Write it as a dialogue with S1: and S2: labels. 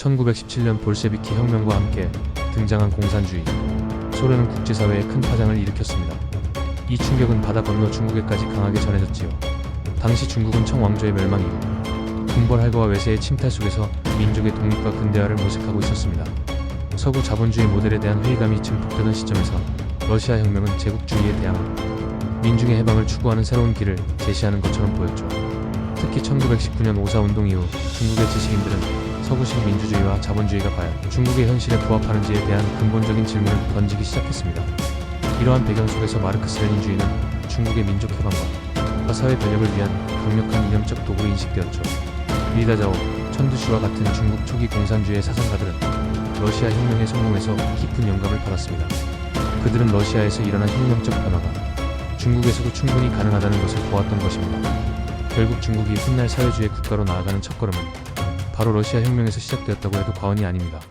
S1: 1917년 볼셰비키 혁명과 함께 등장한 공산주의. 소련은 국제사회에 큰 파장을 일으켰습니다. 이 충격은 바다 건너 중국에까지 강하게 전해졌지요. 당시 중국은 청왕조의 멸망 이후 군벌할거와 외세의 침탈 속에서 민족의 독립과 근대화를 모색하고 있었습니다. 서구 자본주의 모델에 대한 회의감이 증폭되던 시점에서 러시아 혁명은 제국주의에 대항하고 민중의 해방을 추구하는 새로운 길을 제시하는 것처럼 보였죠. 특히 1919년 오사운동 이후 중국의 지식인들은 서구식 민주주의와 자본주의가 과연 중국의 현실에 부합하는지에 대한 근본적인 질문을 던지기 시작했습니다. 이러한 배경 속에서 마르크스 레닌주의는 중국의 민족 해방과 사회 변혁을 위한 강력한 이념적 도구로 인식되었죠. 리다자오, 천두시와 같은 중국 초기 공산주의 사상가들은 러시아 혁명의 성공에서 깊은 영감을 받았습니다. 그들은 러시아에서 일어난 혁명적 변화가 중국에서도 충분히 가능하다는 것을 보았던 것입니다. 결국 중국이 훗날 사회주의 국가로 나아가는 첫걸음은 바로 러시아 혁명에서 시작되었다고 해도 과언이 아닙니다.